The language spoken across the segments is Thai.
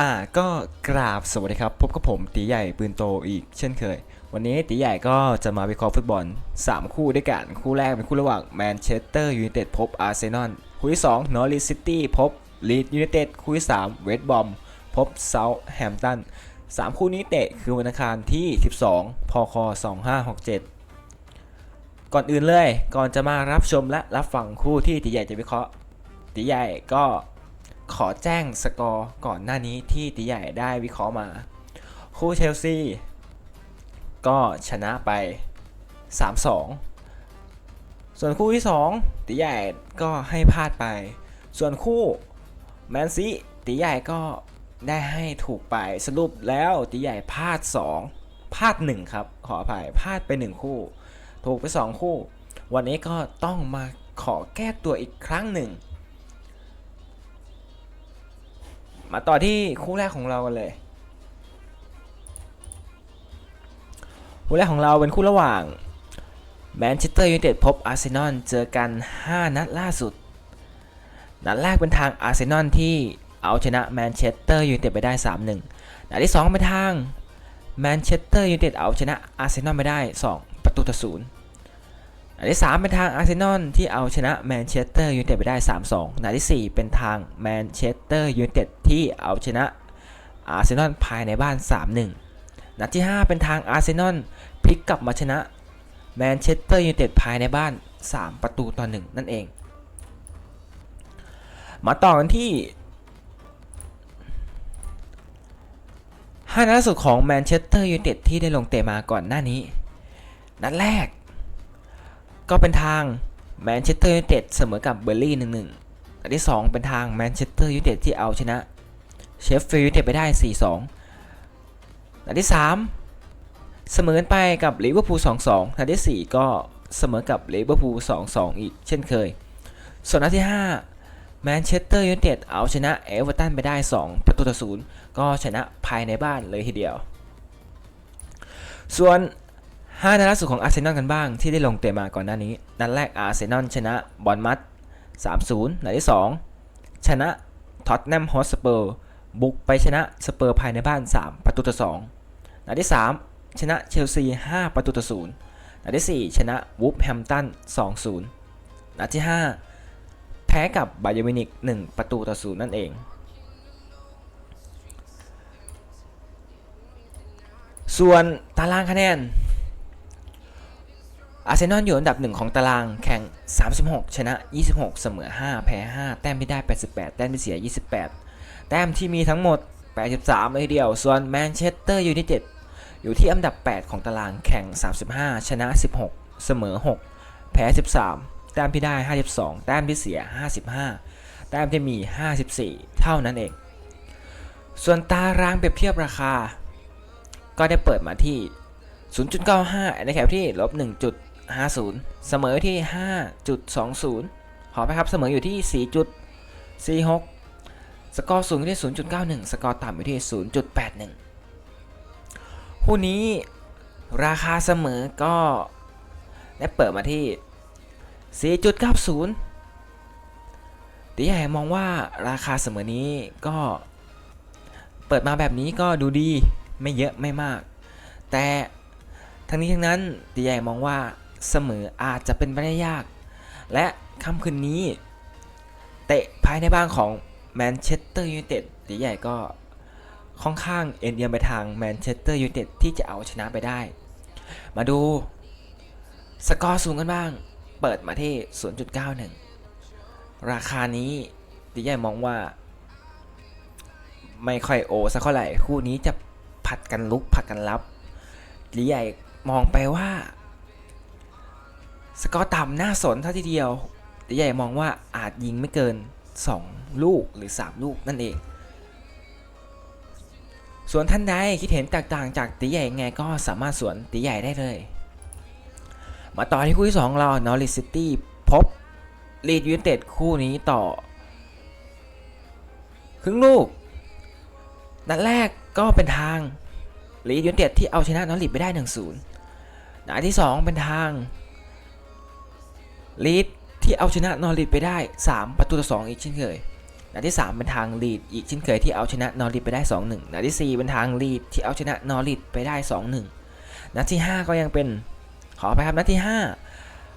อ่าก็กราบสวัสดีครับ พบกับผมตีใหญ่ปืนโตอีกเช่นเคย วันนี้ตีใหญ่ก็จะมาวิเคราะห์ฟุตบอล 3 คู่ด้วยกัน คู่แรกเป็นคู่ระหว่างแมนเชสเตอร์ยูไนเต็ดพบอาร์เซนอลคู่ที่2นอริสซิตี้พบลีดยูไนเต็ดคู่ที่3เวสต์บอมพบเซาท์แฮมป์ตัน3 คู่นี้เตะคือวันอังคารที่ 12 พค 2567 ก่อนอื่นเลย ก่อนจะมารับชมและรับฟังคู่ที่ตีใหญ่จะวิเคราะห์ตีใหญ่ก็ ขอแจ้งสกอร์ก่อนหน้านี้ที่ตีใหญ่ได้วิเคราะห์มา คู่เชลซีก็ชนะไป 3-2 ส่วนคู่ที่ 2 ตีใหญ่ก็ให้พลาดไป ส่วนคู่แมนซีตีใหญ่ก็ได้ให้ถูกไปสรุปแล้วตีใหญ่พลาด 2พลาด 1 ครับ ขออภัยพลาดไป 1 คู่ ถูกไป 2 คู่ วันนี้ก็ต้องมาขอแก้ตัวอีกครั้งหนึ่ง มาต่อที่คู่แรกของเรากันเลย คู่แรกของเราเป็นคู่ระหว่างแมนเชสเตอร์ยูไนเต็ดพบอาร์เซนอลเจอกัน 5 นัดล่าสุด นัดแรกเป็นทางอาร์เซนอลที่เอาชนะแมนเชสเตอร์ยูไนเต็ดไปได้ 3-1 นัดที่ 2 เป็นทางแมนเชสเตอร์ยูไนเต็ดเอาชนะอาร์เซนอลไปได้ 2 ประตูต่อศูนย์ นัดที่ 3 เป็นทางอาร์เซนอลที่เอาชนะแมนเชสเตอร์ยูไนเต็ดไปได้ 3-2 นัดทีสี่ 4 เป็นทางแมนเชสเตอร์ยูไนเต็ดที่เอาชนะอาร์เซนอลภายในบ้าน 3-1 นัดที่ 5 เป็นทางอาร์เซนอลพลิกกลับมาชนะแมนเชสเตอร์ยูไนเต็ดภายในบ้าน 3 ประตูต่อ 1 นั่นเอง มาต่อกันที่5นัดล่าสุดของแมนเชสเตอร์ยูไนเต็ดที่ได้ลงเตะมาก่อนหน้านี้ นัดแรก ก็เป็นทางแมนเชสเตอร์ยูไนเต็ดเสมอกับเบอร์ลี่1-1นัดที่ 2 เป็นทางแมนเชสเตอร์ยูไนเต็ดที่เอาชนะเชฟฟิลด์ยูไนเต็ดไปได้ 4-2นัดที่ 3 เสมอกันไปกับลิเวอร์พูล 2-2นัดทีสี่ 4 ก็เสมอกับลิเวอร์พูล 2-2 อีกเช่นเคย ส่วนนัดที่5แมนเชสเตอร์ยูไนเต็ดเอาชนะเอเวอร์ตันไปได้ 2 ประตูต่อศูนย์ก็ชนะภายในบ้านเลยทีเดียว ส่วน 5นัดล่าสุดของอาร์เซนอลกันบ้างที่ได้ลงเตะมาก่อนหน้านี้ นัดแรกอาร์เซนอลชนะบอลมัด3-0 นัดที่ 2 ชนะท็อตแนมฮอสเปอร์บุกไปชนะสเปอร์ภายในบ้าน 3 ประตูต่อ2นัดที่ 3 ชนะเชลซี 5 ประตูต่อ0นัดที่ 4 ชนะวูฟแฮมตัน 2-0 นัดที่ 5 แพ้กับบาเยอร์มินิก 1 ประตูต่อ0นั่นเองส่วนตารางคะแนน อาร์เซนอลอยู่อันดับหนึ่งของตารางแข่ง 36 ชนะ 26 เสมอ 5 แพ้ 5 แต้มที่ได้ 88 แต้มที่เสีย 28 แต้มที่มีทั้งหมด 83 เลยเดียว ส่วนแมนเชสเตอร์ยูไนเต็ดอยู่ที่อันดับ 8 ของตารางแข่ง 35 ชนะ 16 เสมอ 6 แพ้ 13 แต้มที่ได้ 52 แต้มที่เสีย 55 แต้มที่มี 54 เท่านั้นเอง ส่วนตารางเปรียบเทียบราคา ก็ได้เปิดมาที่ 0.95 ในแคปที่ลบ 50 เสมอที่ 5.20 ขอไปครับ เสมออยู่ที่ 4.46 สกอร์สูงอยู่ที่ 0.91 สกอร์ต่ำอยู่ที่ 0.81 คู่นี้ราคาเสมอก็ได้เปิดมาที่ 4.90ตีใหญ่มองว่าราคาเสมอนี้ก็เปิดมาแบบนี้ก็ดูดีไม่เยอะไม่มาก แต่ทั้งนี้ทั้งนั้นตีใหญ่มองว่า เสมออาจจะเป็นไปได้ยาก และค่ำคืนนี้ เตะภายในบ้านของแมนเชสเตอร์ยูไนเต็ดตีใหญ่ก็ค่อนข้างเอ็นเอียงไปทางแมนเชสเตอร์ยูไนเต็ดที่จะเอาชนะไปได้ มาดู สกอร์สูงกันบ้าง เปิดมาที่ 0.91 ราคานี้ตีใหญ่มองว่า ไม่ค่อยโอสักเท่าไหร่ คู่นี้จะผัดกันลุกผัดกันรับตีใหญ่มองไปว่า สกอร์ต่ำน่าสนเท่าทีเดียวตีใหญ่มองว่าอาจยิงไม่เกิน 2 ลูกหรือ 3 ลูกนั่นเอง ส่วนท่านใดคิดเห็นแตกต่างจากตีใหญ่ไงก็สามารถสวนตีใหญ่ได้เลย มาต่อที่คู่ที่2เรานอริซิตี้พบลีดยูไนเต็ดคู่นี้ต่อ ครึ่งลูก นัดแรกก็เป็นทางลีดยูไนเต็ดที่เอาชนะนอริดไปได้ 1-0นัดที่ 2 เป็นทาง ลีดที่เอาชนะนอริดไปได้ 3 ประตูต่อ2อีกเช่นเคยนัดที่ 3 เป็นทางลีดอีกเช่นเคยที่เอาชนะนอริดไปได้ 2-1นัดทีสี่ 4 เป็นทางลีดที่เอาชนะนอริดไปได้ 2-1นัดที่ 5 ก็ยังเป็นขอไปครับนัดที่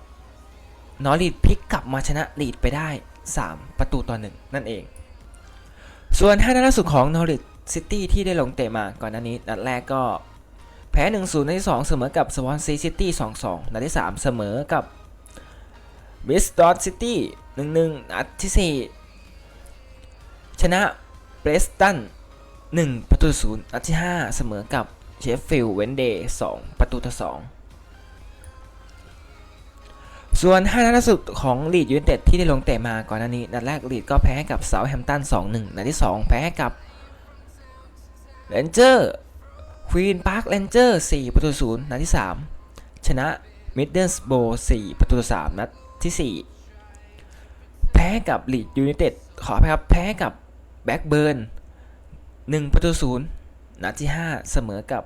5 นอริดพลิกกลับมาชนะลีดไปได้ 3 ประตูต่อ 1 นั่นเอง ส่วน5นัดล่าสุดของนอริดซิตี้ที่ได้ลงเตะมาก่อนหน้านี้นัดแรกก็แพ้ 1-0 นัดที่ 2 เสมอกับสวอนซีซิตี้ 2-2 นัดที่ 3 เสมอกับ บิสตอ t ซิตี้1-1นัดที่4ชนะเบรสตัน1ประตูศูนย์นัดที่5เสมอกับเชฟฟิลด์เวนเดย์2ประตูต่อ2ส่วน5นัดล่าสุดของลีดยูไนเต็ดที่ได้ลงเตะมาก่อนหน้านี้ นัดแรกลีดก็แพ้ให้กับเซาท์แฮมตัน 2-1 นัดที่ 2 แพ้ให้กับเรนเจอร์ควีนพาร์คเรนเจอร์4ประตูศูนย์นัดที่ 3 ชนะมิดเดิลสโบ4ประตู3นัด ที่ 4 แพ้กับลีดยูไนเต็ดขออภัยครับ แพ้กับแบ็กเบิร์น1ประตูศูนย์นัดที่ 5 เสมอกับ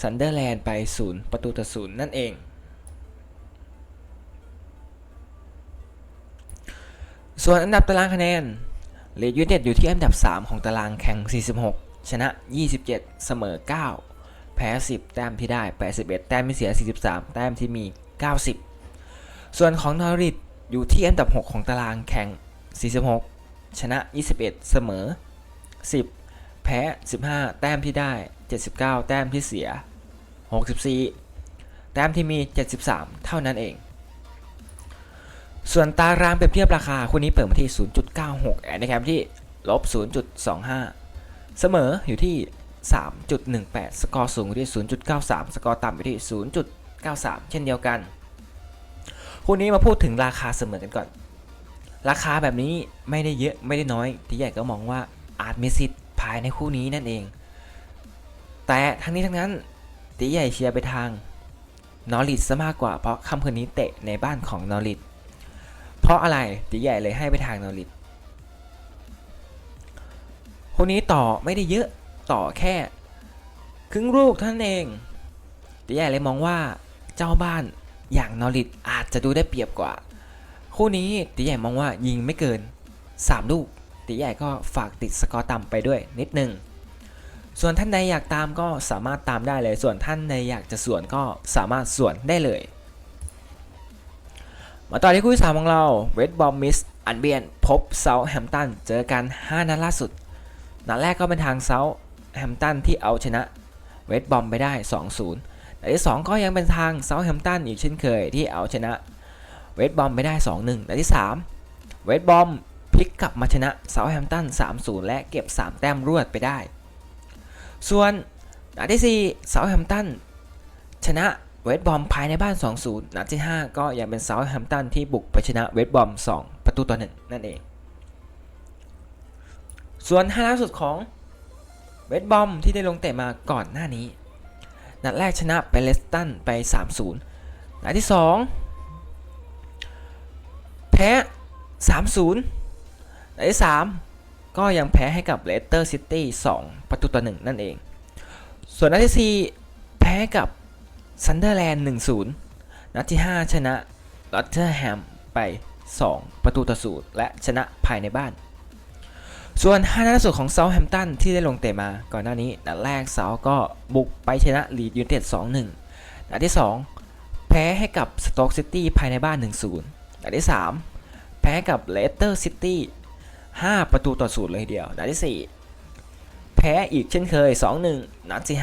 ซันเดอร์แลนด์ไป 0 ประตูต่อ0นั่นเอง ส่วนอันดับตารางคะแนนลีดยูไนเต็ดอยู่ที่อันดับ 3 ของตารางแข่ง 46 ชนะ 27 เสมอ 9 แพ้ 10 แต้มที่ได้ 81 แต้มที่เสีย 43 แต้มที่มี 90 ส่วนของนอริดอยู่ที่อันดับ 6 ของตารางแข่ง 46 ชนะ 21 เสมอ 10 แพ้ 15 แต้มที่ได้ 79 แต้มที่เสีย 64 แต้มที่มี 73 เท่านั้นเอง ส่วนตารางเปรียบเทียบราคาคู่นี้เปิดมาที่ 0.96 แอนนะครับที่ลบ 0.25 เสมออยู่ที่ 3.18 สกอร์สูงอยู่ที่ 0.93 สกอร์ต่ำอยู่ที่ 0.93 เช่นเดียวกัน คู่นี้มาพูดถึงราคาเสมอกันก่อน ราคาแบบนี้ไม่ได้เยอะไม่ได้น้อยที่ใหญ่ก็มองว่าอาจมีสิทธิ์ภายในคู่นี้นั่นเอง แต่ทั้งนี้ทั้งนั้นตีใหญ่เชียร์ไปทางนอริดซะมากกว่าเพราะค่ำคืนนี้เตะในบ้านของนอริดเพราะอะไรตีใหญ่เลยให้ไปทางนอริดคู่นี้ต่อไม่ได้เยอะต่อแค่ ครึ่งลูกท่านั้นเองตีใหญ่เลยมองว่าเจ้าบ้าน อย่างนอริดอาจจะดูได้เปรียบกว่า คู่นี้ตีใหญ่มองว่ายิงไม่เกิน 3 ลูกตีใหญ่ก็ฝากติดสกอร์ต่ำไปด้วยนิดนึง ส่วนท่านใดอยากตามก็สามารถตามได้เลย ส่วนท่านใดอยากจะสวนก็สามารถสวนได้เลย มาต่อที่คู่ที่สามของเราเวสต์บอมมิสอันเบียนพบเซาแฮมตันเจอกัน 5 นัดล่าสุด นัดแรกก็เป็นทางเซาแฮมตันที่เอาชนะเวสต์บอมไปได้ 2-0 นัดที่ 2 ก็ยังเป็นทางเซาท์แฮมป์ตันอีกเช่นเคยที่เอาชนะเวสต์บอมไปได้ 2-1นัดที่ 3 เวสต์บอมพลิกกลับมาชนะเซาท์แฮมป์ตัน 3-0 และเก็บ 3 แต้มรวดไปได้ ส่วนนัดที่4เซาท์แฮมป์ตันชนะเวสต์บอมภายในบ้าน 2-0 นัดที่ 5 ก็ยังเป็นเซาท์แฮมป์ตันที่บุกไปชนะเวสต์บอม 2 ประตูต่อ 1 นั่นเอง ส่วน5ล่าสุดของเวสต์บอมที่ได้ลงเตะมาก่อนหน้านี้ นัดแรกชนะไปเลสตันไป 3-0นัดที่ 2 แพ้ 3-0นัดที่ 3 ก็ยังแพ้ให้กับเลสเตอร์ซิตี้2ประตูต่อ 1 นั่นเอง ส่วนนัดที่ 4 แพ้กับซันเดอร์แลนด์1-0 นัดที่ 5 ชนะลอตเทอร์แฮมไป 2 ประตูต่อ0และชนะภายในบ้าน ส่วน5นัดสุดของเซาท์แฮมป์ตันที่ได้ลงเตะมา ก่อนหน้านี้นัดแรกเซาท์ก็บุกไปชนะลีดยูไนเต็ด2-1นัดที่ 2 แพ้ให้กับสโต๊กซิตี้ภายในบ้าน 1-0นัดที่ 3 แพ้กับเลสเตอร์ซิตี้5ประตูต่อ0เลยทีเดียว นัดที่ 4 แพ้อีกเช่นเคย 2-1 นัดที่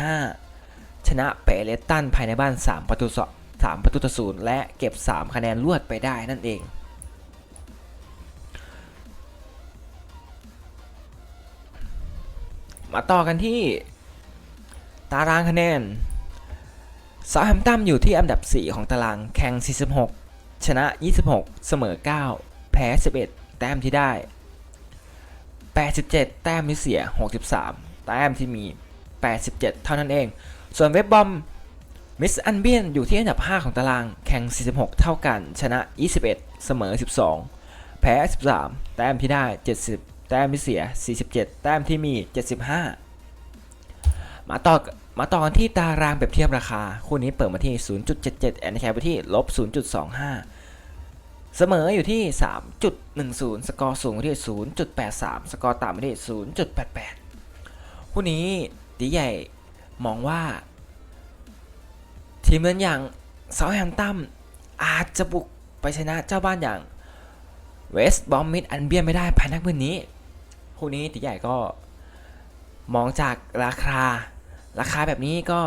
5 ชนะเปเลตันภายในบ้าน 3 ประตู3ประตูต่อ0และเก็บ 3 คะแนนรวดไปได้นั่นเอง มาต่อกันที่ ตารางคะแนนซาแฮมตันอยู่ที่อันดับ 4 ของตารางแข่ง 46 ชนะ 26 เสมอ 9 แพ้ 11 แต้มที่ได้ 87 แต้มที่เสีย 63 แต้มที่มี 87 เท่านั้นเอง ส่วนเว็บบอมมิสอันเบียนอยู่ที่อันดับ 5 ของตารางแข่ง 46 เท่ากัน ชนะ 21 เสมอ 12 แพ้ 13 แต้มที่ได้ 70 แต้มที่เสีย 47 แต้มที่มี 75 มาต่อมาต่อกันที่ตารางเปรียบเทียบราคา คู่นี้เปิดมาที่ 0.77 แอนด์แคปไปที่ลบ 0.25 เสมออยู่ที่ 3.10 สกอร์สูงที่ 0.83 สกอร์ต่ำที่ 0.88 คู่นี้ตีใหญ่มองว่า ทีมเมืองอย่างเซาแฮมตัมอาจจะบุกไปชนะเจ้าบ้านอย่างเวสต์บอมมิดอันเบียนไม่ได้ภายในคืน นี้คู่นี้ตีใหญ่ก็มองจากราคา ราคาแบบนี้ก็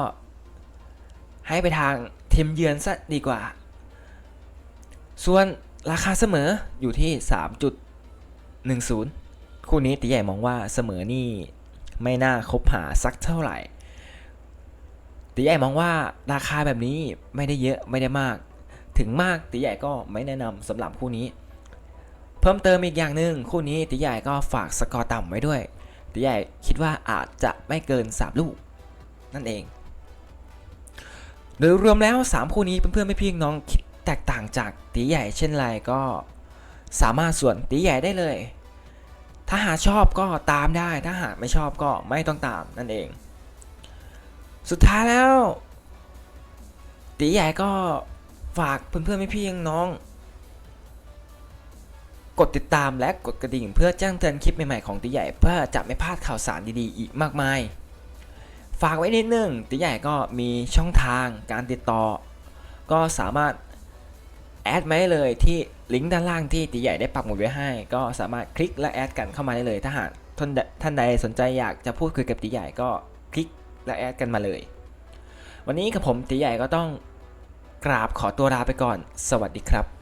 ให้ไปทางทีมเยือนซะดีกว่า ส่วนราคาเสมออยู่ที่ 3.10 คู่นี้ตีใหญ่มองว่าเสมอนี่ไม่น่าคบหาสักเท่าไหร่ตีใหญ่มองว่าราคาแบบนี้ไม่ได้เยอะไม่ได้มาก ถึงมากตีใหญ่ก็ไม่แนะนำสำหรับคู่นี้ เพิ่มเติมอีกอย่างหนึ่งคู่นี้ตีใหญ่ก็ฝากสกอร์ต่ำไว้ด้วยตีใหญ่คิดว่าอาจจะไม่เกิน 3 ลูก นั่นเอง โดยรวมแล้ว 3 คู่นี้เพื่อนๆไม่พี่น้องคิดแตกต่างจากตีใหญ่เช่นไรก็สามารถส่วนตีใหญ่ได้เลย ถ้าหาชอบก็ตามได้ ถ้าหากไม่ชอบก็ไม่ต้องตามนั่นเอง สุดท้ายแล้วตีใหญ่ก็ฝากเพื่อนๆไม่พี่น้อง กดติดตามและกดกระดิ่งเพื่อแจ้งเตือนคลิปใหม่ๆของตีใหญ่เพื่อจะไม่พลาดข่าวสารดีๆอีกมากมาย ฝากไว้นิดนึงตีใหญ่ก็มีช่องทางการติดต่อ ก็สามารถแอดมาได้เลยที่ลิงก์ด้านล่างที่ตีใหญ่ได้ปักหมุดไว้ให้ ก็สามารถคลิกและแอดกันเข้ามาได้เลย ถ้าหากท่านใดสนใจอยากจะพูดคุยกับตีใหญ่ก็คลิกและแอดกันมาเลย วันนี้กับผมตีใหญ่ก็ต้องกราบขอตัวลาไปก่อน สวัสดีครับ